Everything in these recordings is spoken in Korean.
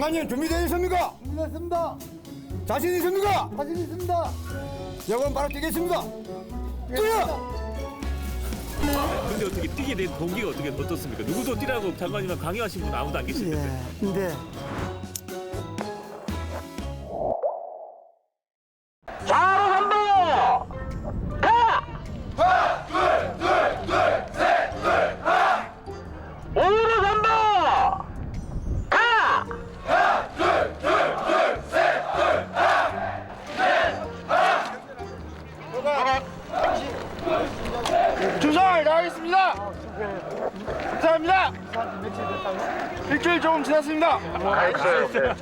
장관님 준비되어 있습니까? 준비됐습니다. 자신 있습니까? 자신 있습니다. 여건 바로 뛰겠습니다. 뛰어! 근데 어떻게 뛰게 된 동기가 어떻게 어떻습니까? 누구도 뛰라고 장관님만 강요하신 분 아무도 안 계시는데. 예. 근데 일주일 조금 지났습니다. 일주일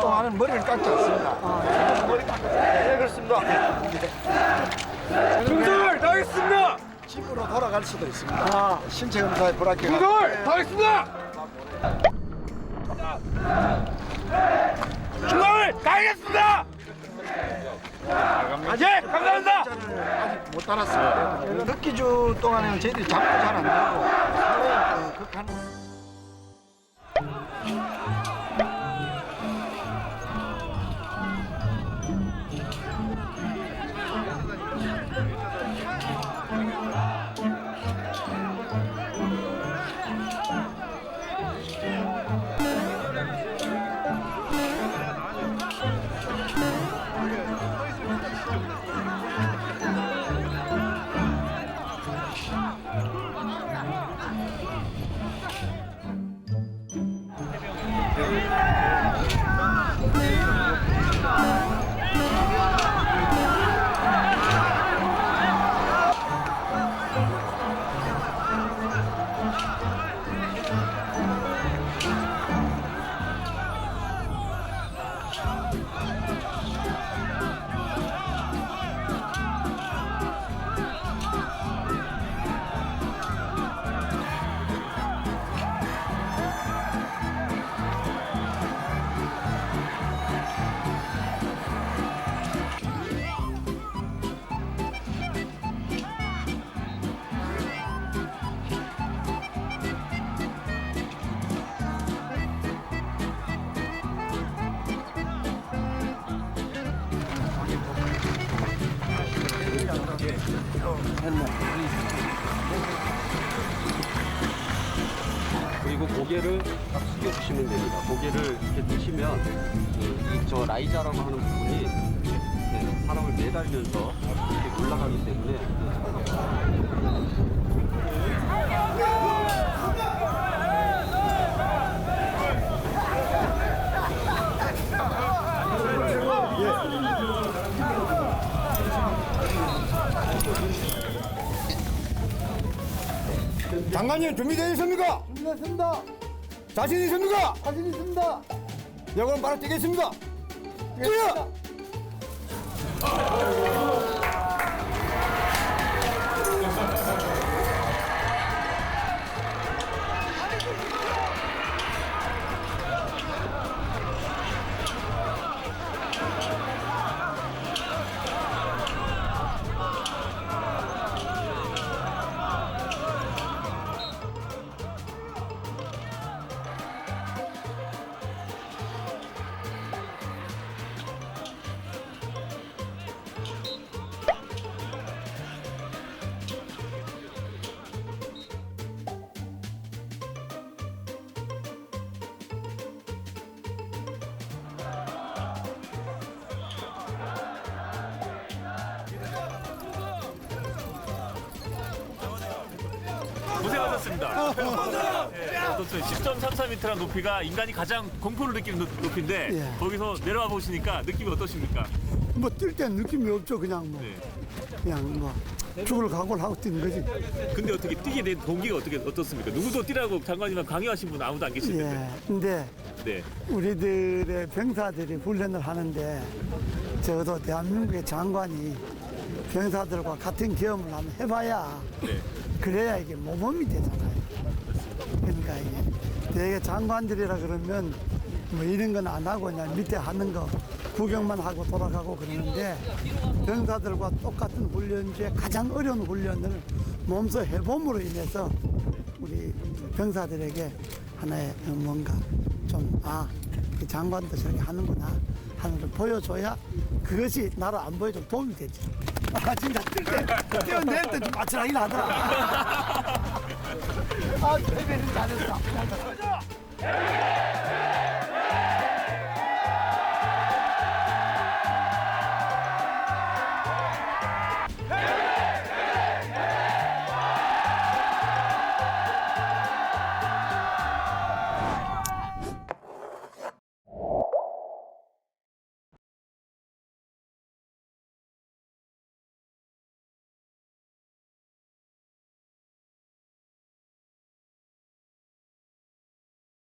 동안은 머리를 깎지 않습니다. 네 그렇습니다. 중설 나가겠습니다. 집으로 돌아갈 수도 있습니다. 신체 검사에 불합격. 중설 나가겠습니다. 중설 나가겠습니다. 예 감사합니다. 아직 못 달았습니다. 흑기 주 동안에는 저희들이 잠도 잘 안 자고 그리고 고개를 딱 숙여 주시면 됩니다. 고개를 이렇게 드시면 그, 이- 저 라이자라고 하는 부분이 사람을 매달면서 이렇게 올라가기 때문에 장관님 준비되어 있습니까? 준비됐습니다. 자신 있습니까? 자신 있습니다. 여건 바로 뛰겠습니다. 뛰어! 고생하셨습니다. 예, 어떻습니까? 10.33m라는 높이가 인간이 가장 공포를 느끼는 높- 높이인데 예. 거기서 내려와 보시니까 느낌이 어떠십니까? 뭐 뛸 땐 느낌이 없죠. 그냥 뭐 네. 그냥 뭐 죽을 각오를 하고 뛰는 거지. 근데 어떻게 뛰게 된 동기가 어떻게 어떻습니까? 누구도 뛰라고 장관님만 강요하신 분 아무도 안 계시는데. 예. 근데 네. 우리들의 병사들이 훈련을 하는데 적어도 대한민국의 장관이 병사들과 같은 경험을 한번 해봐야 네. 그래야 이게 모범이 되잖아요. 그러니까 이게 대개 장관들이라 그러면 뭐 이런 건 안 하고 그냥 밑에 하는 거 구경만 하고 돌아가고 그러는데 병사들과 똑같은 훈련 중에 가장 어려운 훈련을 몸소 해봄으로 인해서 우리 병사들에게 하나의 뭔가 좀, 아, 그 장관도 저렇게 하는구나 하는 걸 보여줘야 그것이 나를 안 보여주면 도움이 되지. 아 진짜 뛸때 뛰어낼 때좀 까칠하긴 하더라. 아 대변인 잘했어.